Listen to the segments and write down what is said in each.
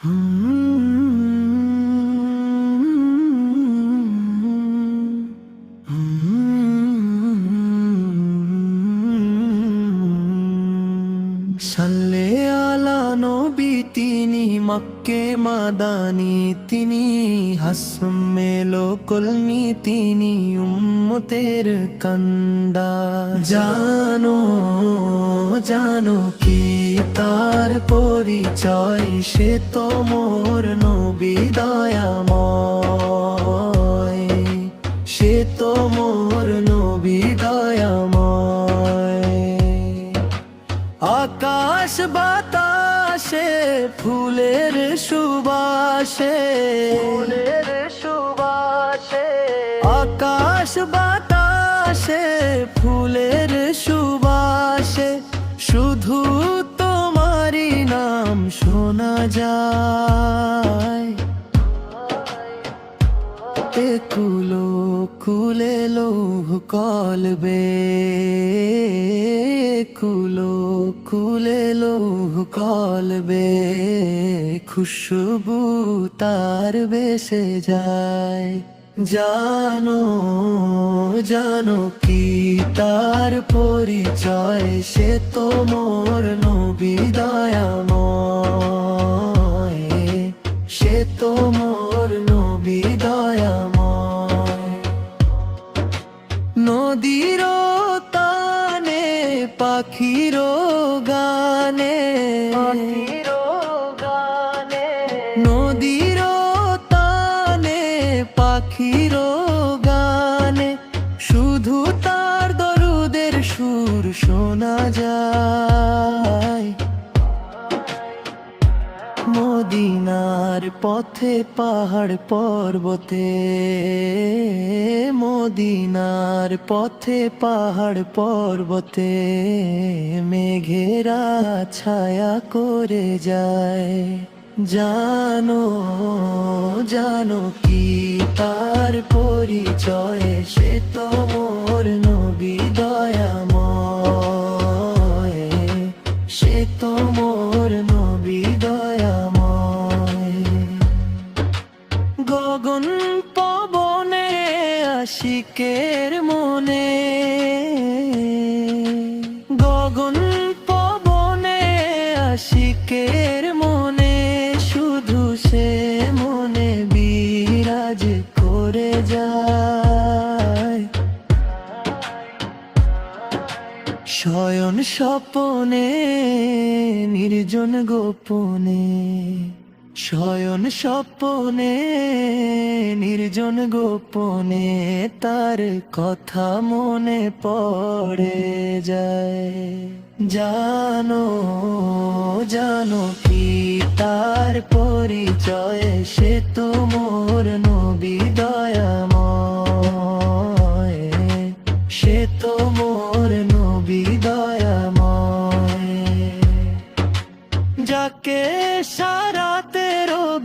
সাল্লে আলা নবী তিনি মক্কে মাদানি, তিনি হাসমে কলনি তিনি উম্মতের কন্দা জানো জানো কি তার পরিচয় সে তো মোর নবী দয়াময়। সে তো মোর নবী দয়াময়। আকাশ বাতাসে ফুলের সুবাসে। ফুলের সুবাসে। আকাশ বাতাসে একুলো কুলে লোহ কলবে। কুলো কুলে লোহ কলবে। খুশবু তার বেসে যায়। জানো জানো কি তার পরিচয়? সে তো মোর নবী দয়াময়। সে তো মোর নদীর তানে পাখির গানে। নদীর তানে পাখির গানে। শুধু তার দরুদের সুর শোনা যায়। মদিনার পথে, পাহাড় পর্বতে, মদিনার পথে, পাহাড় পর্বতে, মেঘেরা ছায়া করে যায়। জানো জানো কি তার পরিচয়? সে তো মোর নবী স্বপনে, নির্জন গোপনে, শয়ন স্বপনে, নির্জন গোপনে, তার কথা মনে পড়ে যায়। জানো জানো কি তার পরিচয়, সে তো মোর নবী দয়াময়। সে তো মোর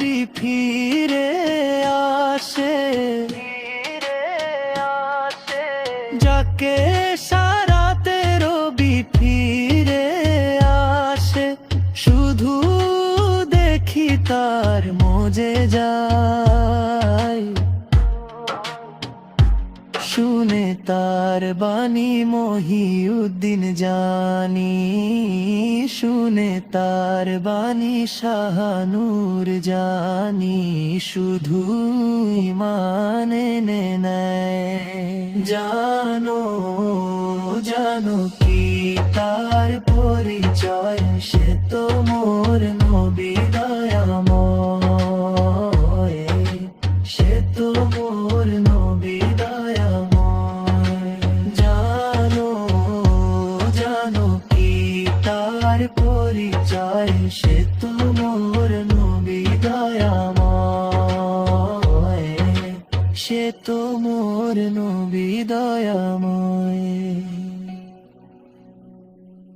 রবি ফিরে আসে যাকে সারাতে রবি ফিরে আসে শুধু দেখি তার তার বাণী মহিউদ্দিন জানি, শুনে তার বাণী শাহানুর জানি শুধু মানে জানো জানো কি তার পরিচয়, সে তো মোর নবী। সে তো মোর নবী দয়াময়।